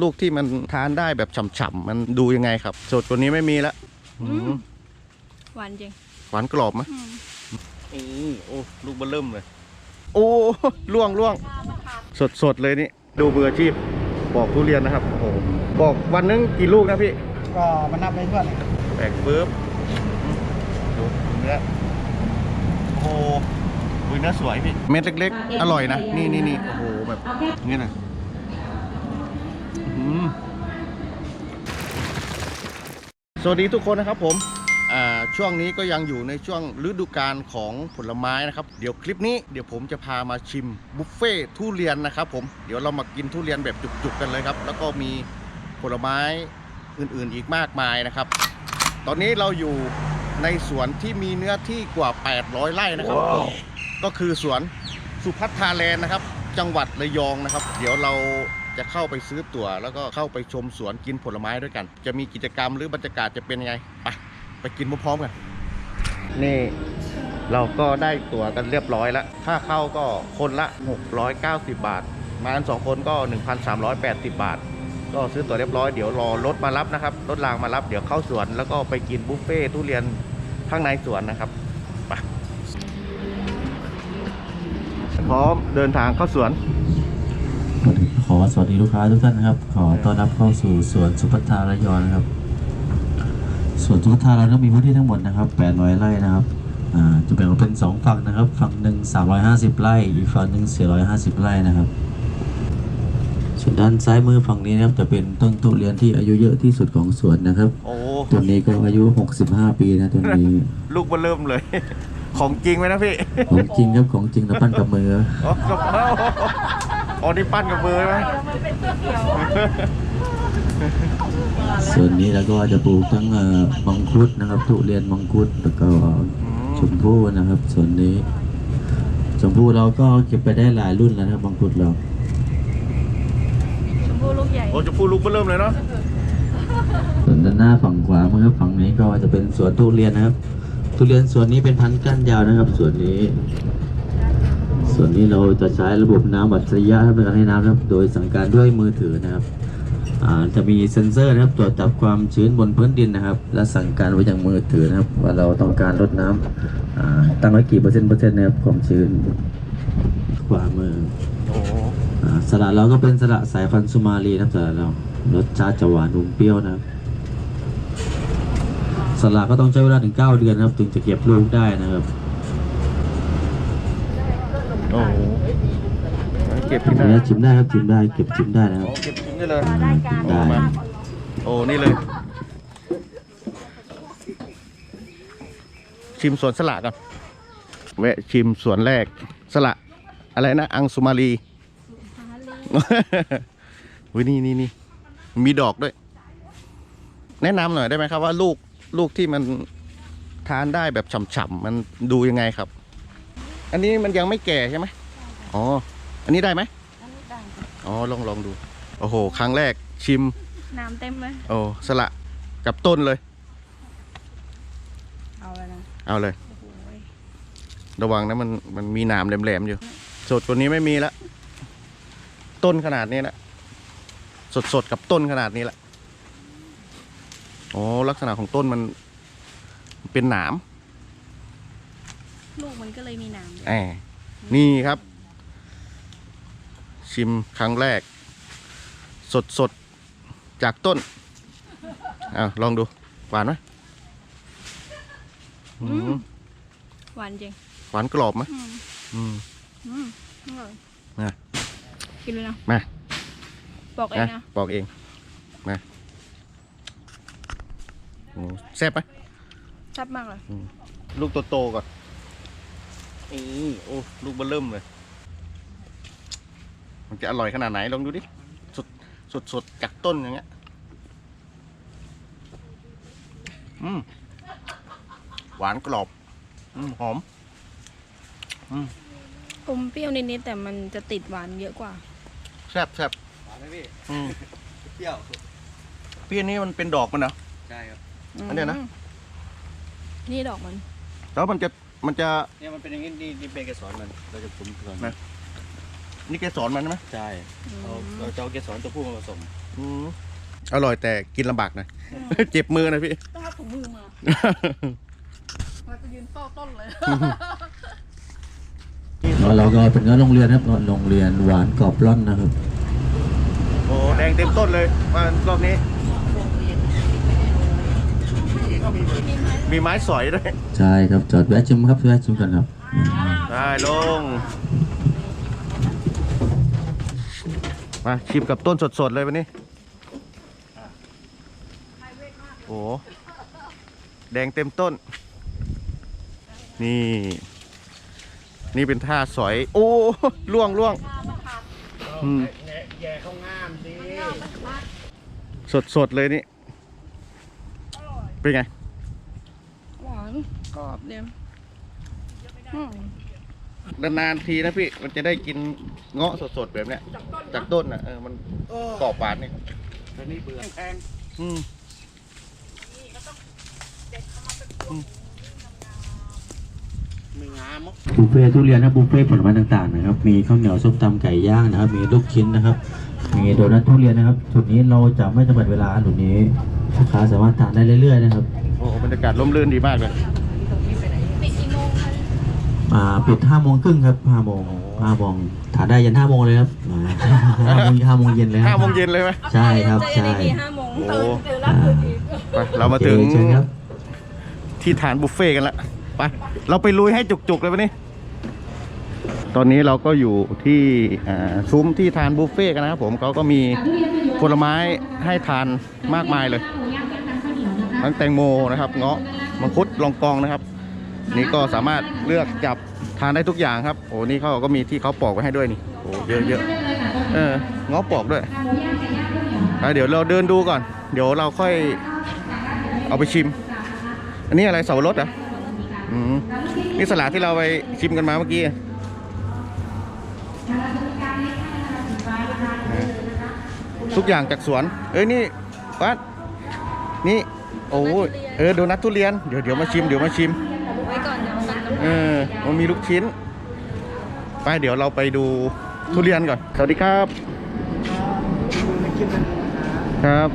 ลูกที่มันทานได้แบบฉ่ำๆมันดูยังไงครับสดกว่านี้ไม่มีละอืมหวานจริงหวานกรอบไหมอืมนี่โอ้ลูกเบลเริ่มเลย โอ้ล่วงล่วงสดสดๆเลยนี่ดูเบืออาชีพปอกทุเรียนนะครับโอ้โหปอกวันนึงกี่ลูกนะพี่ ก็มันนับไม่ถ้วนเลยแบกปึ๊บดูเนื้อโอ้โหดูเนื้อสวยพี่ เม็ดเล็ก ๆ อร่อยนะ นี่นี่นี่โอ้โหแบบนี้นะอื้อหือ สวัสดีทุกคนนะครับผมอ่าช่วงนี้ก็ยังอยู่ในช่วงฤดูกาลของผลไม้นะครับ เดี๋ยวคลิปนี้เดี๋ยวผมจะพามาชิมบุฟเฟ่ทุเรียนนะครับผมเดี๋ยวเรามากินทุเรียนแบบจุกๆกันเลยครับ แล้วก็มีผลไม้อื่นๆอีกมากมายนะครับ ตอนนี้เราอยู่ในสวนที่มีเนื้อที่กว่า 800 ไร่นะครับผมก็คือสวนสุพัฒนาแลนด์นะครับ จังหวัดระยองนะครับ เดี๋ยวเรา จะเข้าไปซื้อตั๋ว แล้วก็เข้าไปชมสวนกินผลไม้ด้วยกัน จะมีกิจกรรมหรือบรรยากาศจะเป็นยังไง ไปไปกินพร้อมๆกัน นี่เราก็ได้ตั๋วกันเรียบร้อยแล้ว ค่าเข้าก็คนละ 690 บาท มากันสองคนก็ 1,380 บาท ก็ซื้อตั๋วเรียบร้อยเดี๋ยวรอรถมารับนะครับ รถรางมารับเดี๋ยวเข้าสวนแล้วก็ไปกินบุฟเฟ่ทุเรียนข้างในสวนนะครับไปพร้อมเดินทางเข้าสวน ขอสวัสดีลูกค้าทุกท่านนะครับ ขอต้อนรับเข้าสู่สวนสุพัฒนาระยองนะครับสวนสุพัฒนาเราต้องมีพื้นที่ทั้งหมดนะครับ800ไร่นะครับอ่าจะแบ่งออกเป็น2ฝั่งนะครับ ฝั่งหนึ่ง350ไร่ อีกฝั่งหนึ่ง450ไร่นะครับส่วนด้านซ้ายมือฝั่งนี้นะครับจะเป็นต้นทุเรียนที่อายุเยอะที่สุดของสวนนะครับโอ้ต้นนี้ก็อายุ65ปีนะต้นนี้ลูกมาเริ่มเลย ของจริงไหมนะพี่ ของจริงครับของจริงนะปั้นกับมือ อ๋อกับเอ้าอ๋อนี่ปั้นกับมือไหมส่วนนี้เราก็จะปลูกทั้งเอ่อมังคุดนะครับ ทุเรียนมังคุดแล้วก็ชมพู่นะครับ ส่วนนี้ ชมพู่เราก็เก็บไปได้หลายรุ่นแล้วนะครับมังคุดเรา ชมพูลูกใหญ่ โอ้จะพูดลูกมาเริ่มเลยเนาะส่วนด้านหน้าฝั่งขวามือครับฝั่งนี้ก็จะเป็นสวนทุเรียนนะครับ ทุเรียนสวนนี้เป็นพันธุ์ก้านยาวนะครับ ส่วนนี้ ส่วนนี้เราจะใช้ระบบน้ำอัจฉริยะครับในการให้น้ำนะครับ โดยสั่งการด้วยมือถือนะครับอ่าจะมีเซ็นเซอร์นะครับตรวจจับความชื้นบนพื้นดินนะครับ และสั่งการไว้อย่างมือถือนะครับ ว่าเราต้องการลดน้ำอ่าตั้งไว้กี่เปอร์เซ็นต์เปอร์เซ็นต์นะครับความชื้นขวามือโอ้อ่าสลัดเราก็เป็นสลัดสายพันธุ์สุมาลีนะครับสลัดเรารสชาติจะหวานอมเปรี้ยวนะครับสลัดก็ต้องใช้เวลาถึง 9 เดือนนะครับ ถึงจะเก็บลูกได้นะครับ โอ้เก็บขอกินอได้นุญาตชิมได้ครับชิมได้เก็บชิมได้นะคโอ้รับ เก็บกินได้เลยอ่าชิมได้มาโอ้นี่เลย ชิมสวนสละก่อนแวะชิมสวนแรกสละ อะไรนะ อังสุมาลีวินี่นี่นี่มีดอกด้วย แนะนำหน่อยได้ไหมครับว่าลูกลูกที่มันทานได้แบบฉ่ำๆมันดูยังไงครับ อันนี้มันยังไม่แก่ใช่ไหมอ๋อ อันนี้ได้ไหมอันนี้ดังอ๋อลองลองดู โอ้โห ครั้งแรกชิม น้ำเต็มเลย โอ้สละกับต้นเลย เอาเลยนะเอาเลย โอ้โหระวังนะมันมันมีหนามแหลมๆอยู่ สดกว่านี้ไม่มีละ ต้นขนาดนี้ละสดสดๆกับต้นขนาดนี้ละอ๋อลักษณะของต้นมันมันเป็นหนาม ลูกมันก็เลยมีน้ำแอบนี่ครับ ชิมครั้งแรก สดสดๆจากต้นอ้าวลองดู หวานไหมอืมหวานจริง หวานกรอบไหมอืมอืมอืมอร่อยนะกินเลยนะ มาบอกเองนะนะบอกเอง มาโอ้แซ่บไหมแซ่บมากเลย ลูกโตๆก่อน นี่โอ้ลูกเบลเริ่มเลย มันจะอร่อยขนาดไหนลองดูดิสดสดสดจากต้นอย่างเงี้ยอืมหวานกรอบอืมหอมอืมอมเปรี้ยวนิดๆแต่มันจะติดหวานเยอะกว่าแซ่บแซ่บหวานไหมพี่อืมเปรี้ยวพี่อันนี้มันเป็นดอกมันเหรอใช่ครับ อันเนี้ยนะมนี่ดอกมัน แล้วมันจะ มันจะเนี่ยมันเป็นอย่างนี้นี่นี่เป็นเกสรมันเราจะคุมก่อนนะนี่แกสอนมันใช่ไหมใช่อืมเราเราจะเอาเกสรตัวผู้มาผสมอืมอร่อยแต่กินลำบากหน่อยเจ็บมือนะพี่ต้องเอาถุงมือมาเราจะยืนเฝ้าต้นเลยแล้วเราก็เป็นเนื้อโรงเรียนครับโรงเรียนหวานกรอบร่อนนะครับโอ้แดงเต็มต้นเลยว่ารอบนี้ มีไม้สอยด้วยใช่ครับจอดแวะชิมครับแวะชิมกันครับได้ลง มาชิมกับต้นสดๆเลยวันนี้โอ้แดงเต็มต้น นี่ นี่เป็นท่าสอย โอ้ล่วงล่วงอืมแย่เขางามดีสดๆเลยนี่ เป็นไง หวานกรอบเดียวอืมนานๆทีนะพี่มันจะได้กินเงาะสดๆแบบเนี้ย จากต้นอะเออมันกรอบหวานนี่ตอนนี้เบื่อแพงอืมมีงามมั้ง บุฟเฟ่ต์ทุเรียนนะบุฟเฟ่ต์ผลไม้ต่างๆนะครับ มีข้าวเหนียวส้มตำไก่ย่างนะครับ มีลูกชิ้นนะครับ มีโดนัททุเรียนนะครับจุดนี้เราจะไม่จำกัดเวลาจุดนี้ลูกค้าสามารถทานได้เรื่อยๆนะครับโอ้บรรยากาศร่มรื่นดีมากเลยปิดกี่โมงคะอ่าปิดห้าโมงครึ่งครับห้าโมงห้าโมงทานได้ยันห้าโมงเลยครับอ่าห้าโมงห้าโมงเย็นเลยคห้ารับโมงเย็นเลยไหมใช่ครับเจอใช่กันอีกทีห้าโมงโอ้ตื่นตื่นแล้วตื่นอีกไปเรามาถึงโอคเชิญครับที่ทานบุฟเฟ่ต์กันละ ไป เราไปลุยให้จุกๆเลยวันนี้ ตอนนี้เราก็อยู่ที่ซุ้มที่ทานบุฟเฟ่กันนะครับผมเขาก็มีผลไม้ให้ทานมากมายเลย ทั้งแตงโมนะครับ เงาะมังคุดลองกองนะครับ นี่ก็สามารถเลือกจับทานได้ทุกอย่างครับโอ้นี่เขาก็มีที่เขาปอกไว้ให้ด้วยนี่โอ้เยอะเยอะเออเงาะปอกด้วยเดี๋ยวเราเดินดูก่อน เดี๋ยวเราค่อยเอาไปชิม อันนี้อะไรเสาวรสอะ อืมนี่สลัดที่เราไปชิมกันมาเมื่อกี้อะทุกอย่างจากสวน เอ้ยนี่วัดนี่โอ้ยเออโดนัททุเรียนเดี๋ยวเดี๋ยวมาชิมเดี๋ยวมาชิมไว้ก่อนเดี๋ยวตัดน้ำเออมันมีลูกชิ้น ไปเดี๋ยวเราไปดูทุเรียนก่อน สวัสดีครับ ครับ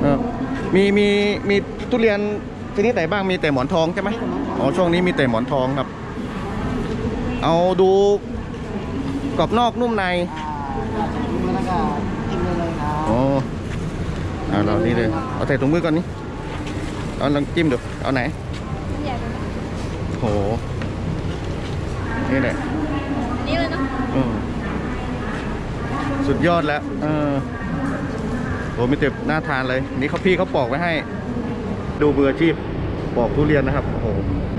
เออมีมีมีทุเรียน ชนิดไหนบ้างมีแต่หมอนทองใช่ไหมอ๋อช่วงนี้มีแต่หมอนทองครับ เอาดูกรอบนอกนุ่มในแล้วก็กินเลยครับโอ้เอาเรานี่เลยเอาใส่ถุงมือก่อนนี่เอาลองจิ้มดูเอาไหนใหญ่ไปไหมโหนี่แหละนี่เลยเนาะอืมสุดยอดแล้วเออโหมีแต่น่าทานเลย นี่เขาพี่เขาปอกไว้ให้ ดูเบืออาชีพปอกทุเรียนนะครับโอ้โห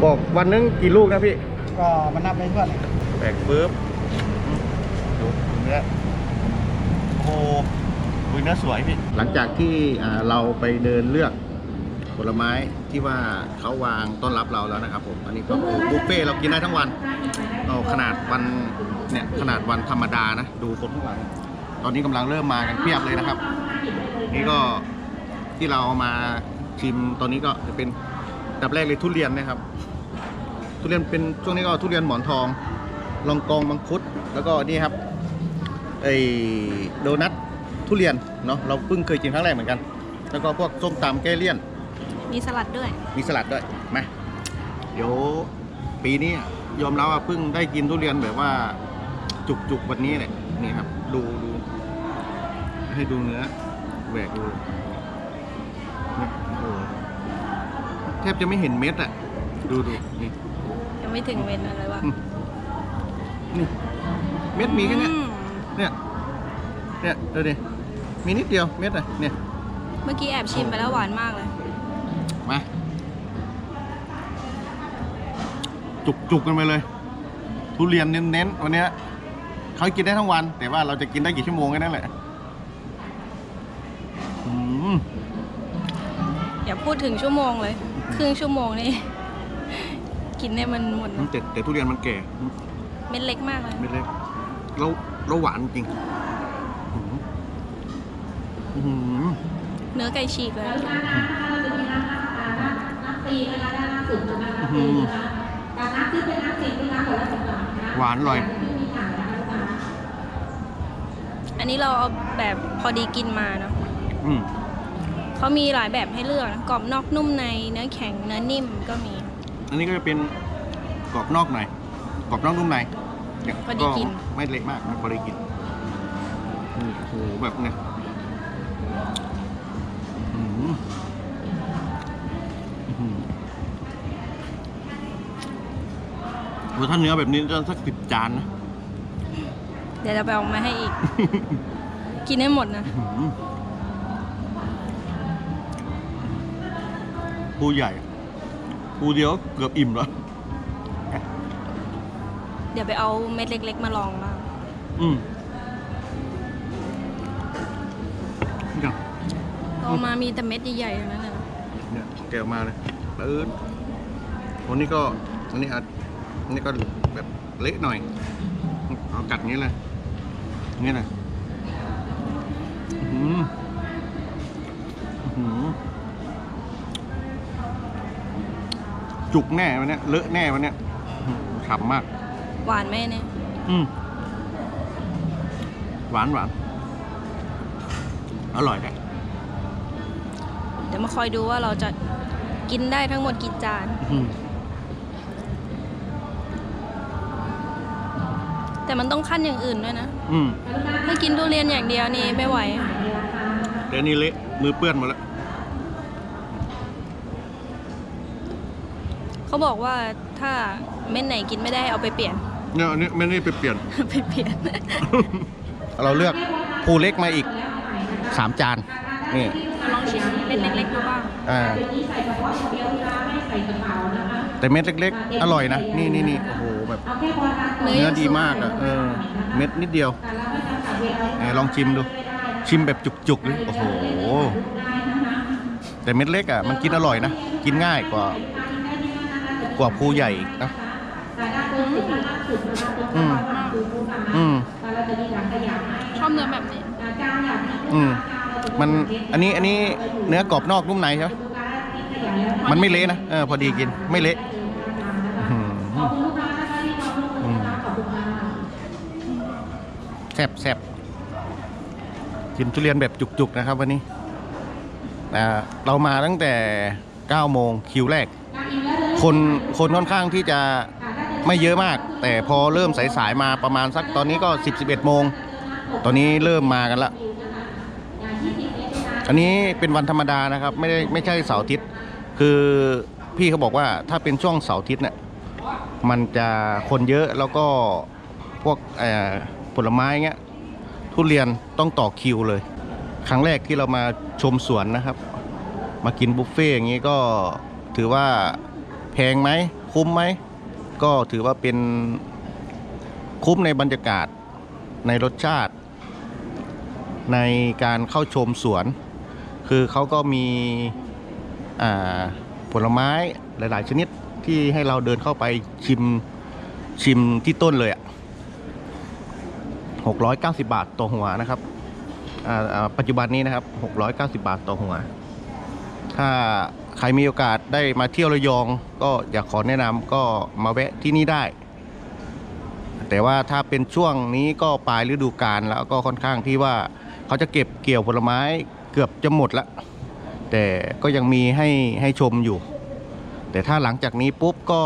ปอกวันนึงกี่ลูกนะพี่ก็มันนับเป็นเพื่อนแบกปึ๊บดูเนื้อโอ้โหดูเนื้อสวยพี่หลังจากที่อ่าเราไปเดินเลือกผลไม้ที่ว่าเขาวางต้อนรับเราแล้วนะครับผมอันนี้ก็คือบุฟเฟ่ต์เรากินได้ทั้งวันเอาขนาดวันเนี่ยขนาดวันธรรมดานะ ดูคนข้างหลัง ตอนนี้กำลังเริ่มมากันเพียบเลยนะครับ นี่ก็ที่เราเอามา ชิมตอนนี้ก็จะเป็นอันดับแรกเลยทุเรียนนะครับ ทุเรียนเป็นช่วงนี้ก็ทุเรียนหมอนทอง ลองกองมังคุด แล้วก็นี่ครับไอโดนัททุเรียนเนาะเราเพิ่งเคยกินครั้งแรกเหมือนกัน แล้วก็พวกส้มตำแก้เลี่ยน มีสลัดด้วย มีสลัดด้วยมาเดี๋ยวปีนี้ยอมรับว่าเพิ่งได้กินทุเรียนแบบว่าจุกๆวันนี้เลยนี่ครับ ดูดูให้ดูเนื้อแหวกดูเนี่ยโอ้โห แทบจะไม่เห็นเม็ดอะดูดูนี่ยังไม่ถึงเวนอะไรวะอืมนี่เม็ดมีแค่เนี้ยอืมเนี่ยเนี่ยดูดิมีนิดเดียวเม็ดอะเนี่ยเมื่อกี้แอบชิมไปแล้วหวานมากเลยมาจุกจุกกันไปเลย ทุเรียนเน้นๆวันเนี้ยเขากินได้ทั้งวัน แต่ว่าเราจะกินได้กี่ชั่วโมงแค่นั้นแหละ พูดถึงชั่วโมงเลย ครึ่งชั่วโมงนี่ กินให้มันหมดนะแต่แต่ทุเรียนมันแก่เม็ดเล็กมากเลย ไม่เล็กแล้วแล้วหวานจริงอื้อหืออื้อหือเนื้อไก่ฉีกเลยอื้อหือหวานอร่อย อันอันนี้เราเอาแบบพอดีกินมาเนาะ อืม เขามีหลายแบบให้เลือกนะกรอบนอกนุ่มในเนื้อแข็งเนื้อนิ่มก็มี อันนี้ก็จะเป็นกรอบนอกในกรอบนอกนุ่มในเนี่ยพอดีกิน ไม่เละมากนะพอดีกินนี่โอ้โหแบบเนี้ยอื้อหืออื้อหือโอ้ถ้าเนื้อแบบนี้จะสักสิบจานนะเดี๋ยวเราไปเอามาให้อีก กินให้หมดนะ อื้อหือ ปูใหญ่ ปูเดียวเกือบอิ่มแล้ว เดี๋ยวไปเอาเม็ดเล็ก ๆ มาลองบ้างอืมเนี่ยเอามามีแต่เม็ดใหญ่ๆทั้งนั้นเลยนะเนี่ยแกะออกมาเลยปื๊ดวันนี้ก็อันนี้อาจอันนี้ก็แบบเละหน่อยเอากัดอย่างนี้เลยอย่างนี้เลยอื้อหืออื้ จุกแน่วันเนี้ยเลอะแน่วันเนี้ยอื้อหือฉ่ำมาก หวานไหมเนี่ยอืมหวานหวานอร่อยแหละเดี๋ยวมาคอยดูว่าเราจะกินได้ทั้งหมดกี่จาน อื้อหือแต่มันต้องขั้นอย่างอื่นด้วยนะอืมถ้ากินทุเรียนอย่างเดียวนี่ไม่ไหว แต่อันนี่เละมือเปื้อนหมดแล้ว เขาบอกว่าถ้าเม็ดไหนกินไม่ได้เอาไปเปลี่ยน เนี่ยอันนี้ไม่ได้ไปเปลี่ยน ไปเปลี่ยน เราเลือกภูเล็กมาอีกสามจานนี่ลองชิมเม็ดเล็กๆดูบ้างอ่าแต่เม็ดเล็ก ๆ อร่อยนะ นี่นี่นี่โอ้โหแบบเนื้อดีมากอะเออเม็ดนิดเดียวไหนลองชิมดู ชิมแบบจุกๆเลยโอ้โหแต่เม็ดเล็กอะมันกินอร่อยนะ กินง่ายกว่า กว่าภูใหญ่อีกนะอืมอืมชอบเนื้อแบบนี้ อืมมันอันนี้อันนี้เนื้อกรอบนอกนุ่มในใช่ไหมมันไม่เละนะเออพอดีกินไม่เละอื้อหืออืมแซ่บแซ่บกินทุเรียนแบบจุกๆนะครับวันนี้อ่าเรามาตั้งแต่ 9 โมงคิวแรก คนคนค่อนข้างที่จะไม่เยอะมาก แต่พอเริ่มสายๆมาประมาณสักตอนนี้ก็ 10 11โมง ตอนนี้เริ่มมากันละ อันนี้เป็นวันธรรมดานะครับ ไม่ได้ไม่ใช่เสาร์อาทิตย์ คือพี่เขาบอกว่าถ้าเป็นช่วงเสาร์อาทิตย์เนี่ยมันจะคนเยอะแล้วก็พวกผลไม้เงี้ยทุเรียนต้องต่อคิวเลย ครั้งแรกที่เรามาชมสวนนะครับ มากินบุฟเฟ่ต์อย่างนี้ก็ถือว่า แพงไหมคุ้มไหม ก็ถือว่าเป็นคุ้มในบรรยากาศในรสชาติ ในการเข้าชมสวน คือเขาก็มีผลไม้หลาย ๆ ชนิดที่ให้เราเดินเข้าไปชิมชิมที่ต้นเลยอะ690 บาทต่อหัวนะครับปัจจุบันนี้นะครับ 690 บาทต่อหัว ถ้า ใครมีโอกาสได้มาเที่ยวระยอง ก็อยากขอแนะนำก็มาแวะที่นี่ได้ แต่ว่าถ้าเป็นช่วงนี้ก็ปลายฤดูกาลแล้วก็ค่อนข้างที่ว่าเขาจะเก็บเกี่ยวผลไม้เกือบจะหมดละแต่ก็ยังมีให้ให้ชมอยู่ แต่ถ้าหลังจากนี้ปุ๊บก็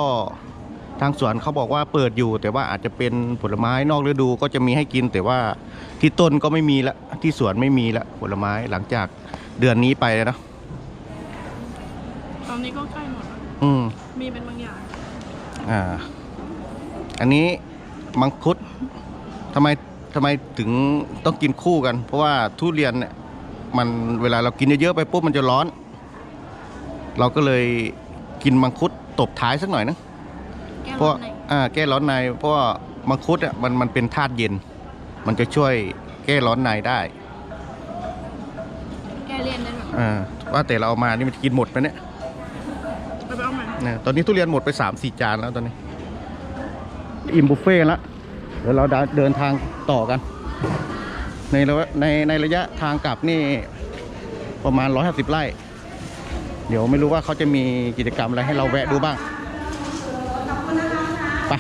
ทางสวนเขาบอกว่าเปิดอยู่ แต่ว่าอาจจะเป็นผลไม้นอกฤดูก็จะมีให้กิน แต่ว่าที่ต้นก็ไม่มีละที่สวนไม่มีละผลไม้หลังจากเดือนนี้ไปนะ ตอนนี้ก็ใกล้หมดแล้วอืม มีเป็นบางอย่าง อ่า อันนี้มังคุดทำไมทำไมถึงต้องกินคู่กัน เพราะว่าทุเรียนเนี่ยมันเวลาเรากินเยอะๆไปปุ๊บมันจะร้อน เราก็เลยกินมังคุดตบท้ายสักหน่อยนะ แก้วเพราะไหนอ่าแก้ร้อนในเพราะว่ามังคุดอะมันมันเป็นธาตุเย็น มันจะช่วยแก้ร้อนในได้แก้เลี่ยนได้ด้วยอ่าว่าแต่เราเอามานี่มันจะกินหมดไหมเนี่ยไปเอามา นะตอนนี้ทุเรียนหมดไป3ามสี่จานแล้วตอนนี้ อิ่มบุฟเฟ่ต์แล้วเดี๋ยวเราเดินทางต่อกัน ในระยะในในระยะทางกลับนี่ประมาณ 150 ไร่ เดี๋ยวไม่รู้ว่าเขาจะมีกิจกรรมอะไรให้เราแวะดูบ้างไป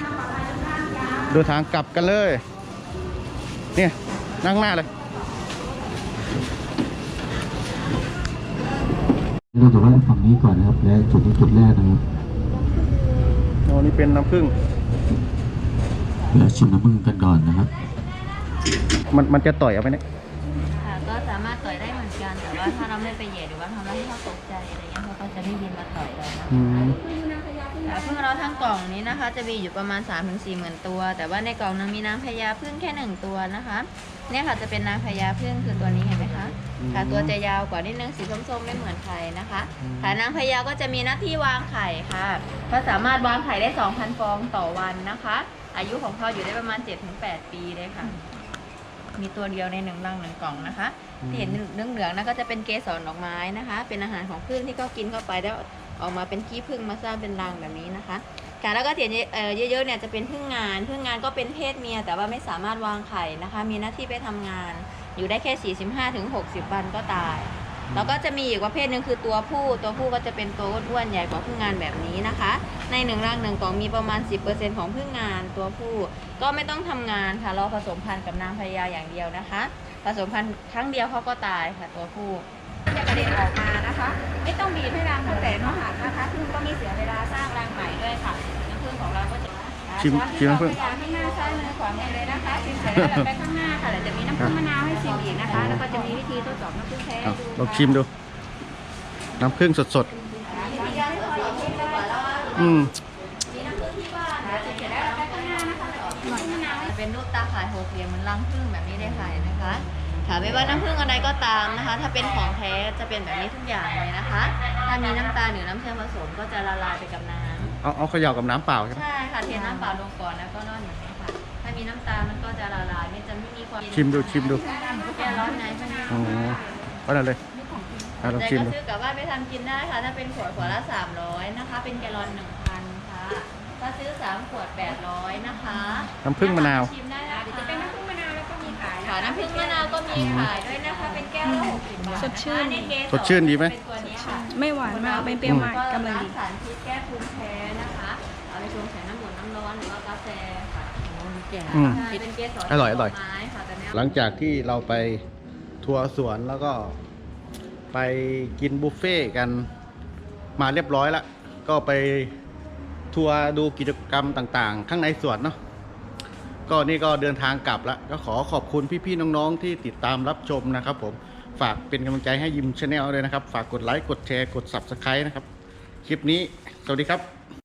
เดินทางกลับกันเลย เนี่ยนั่งหน้าเลย เราจะแวะฝั่งนี้ก่อนนะครับ และจุดนี้จุดแรกนะครับอ๋อนี่เป็นน้ำผึ้งแวะชิมน้ำผึ้งกันก่อนนะครับ มันมันจะต่อยเอาไหมเนี่ยค่ะก็สามารถต่อยได้เหมือนกัน แต่ว่าถ้าเราไม่ไปเหยียดหรือว่าทำให้เขาตกใจอะไรเงี้ยเขาก็จะไม่บินมาต่อยเรานะอืมค่ะพึ่งเราทั้งกล่องนี้นะคะ จะมีอยู่ประมาณ 3-4ถึงหมื่นตัว แต่ว่าในกล่องนึงมีนางพญาพึ่งแค่หนึ่งตัวนะคะ เนี่ยค่ะจะเป็นนางพญาพึ่งคือตัวนี้เห็นไหม คะค่ะตัวจะยาวกว่านิดนึงสีส้มๆไม่เหมือนใครนะคะค่ะนางพญาก็จะมีหน้าที่วางไข่ค่ะก็สามารถวางไข่ได้ 2,000 ฟองต่อวันนะคะ อายุของเขาอยู่ได้ประมาณ 7-8 ปีเลยค่ะ มีตัวเดียวในหนึ่งรังหนึ่งกล่องนะคะที่เห็นเหลืองๆนั่นก็จะเป็นเกสรดอกไม้นะคะ เป็นอาหารของผึ้งที่ก็กินเข้าไปแล้วออกมาเป็นขี้ผึ้งมาสร้างเป็นรังแบบนี้นะคะค่ะแล้วก็ที่เห็นเอ่อเยอะๆเนี่ยจะเป็นผึ้งงานผึ้งงานก็เป็นเพศเมีย แต่ว่าไม่สามารถวางไข่นะคะ มีหน้าที่ไปทำงาน อยู่ได้แค่ 45ถึง60 วันก็ตาย แล้วก็จะมีอีกประเภทหนึ่งคือตัวผู้ ตัวผู้ก็จะเป็นตัวอ้วนๆใหญ่กว่าผึ้งงานแบบนี้นะคะ ในหนึ่งรังหนึ่งกล่องมีประมาณ 10%ของผึ้งงานตัวผู้ ก็ไม่ต้องทำงานค่ะรอผสมพันธุ์กับนางพญาอย่างเดียวนะคะ ผสมพันธุ์ครั้งเดียวเขาก็ตายค่ะตัวผู้จะกระเด็นออกมานะคะ ไม่ต้องบีบให้รังเขาแตกเนาะหักนะคะพึ่งก็มีเสียเวลาสร้างรังใหม่ด้วยค่ะน้ำพึ่งของเราก็จะ ชิมชิมน้ำผึ้ง ข้างหน้าซ้ายมือขวามือเลยนะคะชิมเสร็จแล้วเราไปข้างหน้าค่ะเดี๋ยวจะมีน้ำพึ่งมะนาวให้ชิมอีกนะคะ แล้วก็จะมีวิธีทดสอบน้ำพึ่งแท้เอาให้ดูลองชิมดู น้ำผึ้งสดวิธีการทดสอบที่เป็นว่าเราๆอืมมีน้ำผึ้งที่บ้านนะชิมเสร็จแล้วเราไปข้างหน้านะคะเราออกน้ำมะนาวให้เป็นรูปตาข่ายหกเหลี่ยมเหมือนรังผึ้งแบบนี้ได้ค่ะเห็นะคะค่ะไม่ว่าน้ำผึ้งอะไรก็ตามนะคะ ถ้าเป็นของแท้จะเป็นแบบนี้ทุกอย่างเลยนะคะ ถ้ามีน้ำตาลหรือน้ำเชื่อมผสมก็จะละลายไปกับน้ำ เอาเอาเขย่ากับน้ำเปล่าใช่ไหมใช่ค่ะเทน้ำเปล่าลงก่อนแล้วก็ร่อนอย่างนี้ค่ะ ถ้ามีน้ำตาลมันก็จะละลายไม่จะไม่มีความชิมดูชิมดูแก้ร้อนในใช่ไหมอ๋อก็ได้เลยอะลองแต่ชิมก็ดูซื้อกลับบ้านไปทำกินได้ค่ะ ถ้าเป็นขวดขวดละ300นะคะ เป็นแกลลอน1,000ค่ะ ถ้าซื้อ3ขวด800นะคะน้ำผึ้งมะนาว ชิมได้นะคะ ค่ะ น้ำผึ้งมะนาวก็มีขายด้วยนะคะ เป็นแก้วละ60บาทสดชื่น อัเกสรสดชื่นดีไหม เป็นตัวนี้ค่ะไม่หวานมากไม่เปรี้ยวมากกำลังดี สารพิษแก้ภูมิแพ้นะคะเอาไปชงใส่น้ำหมุนน้ำร้อนหรือว่ากาแฟค่ะอืม ใช่เป็นเกสรอร่อยอร่อยดกไม้ค่ะแต่เนี้ย หลังจากที่เราไปทัวร์สวนแล้วก็ไปกินบุฟเฟ่ต์กันมาเรียบร้อยแล้วก็ไปทัวร์ดูกิจกรรมต่างๆ ข้างในสวนเนาะ ก็นี่ก็เดินทางกลับแล้วก็ขอขอบคุณพี่ๆน้องๆที่ติดตามรับชมนะครับ ผมฝากเป็นกำลังใจให้ยิมชาแนลเลยนะครับ ฝากกดไลค์กดแชร์กด Subscribe นะครับ คลิปนี้ สวัสดีครับ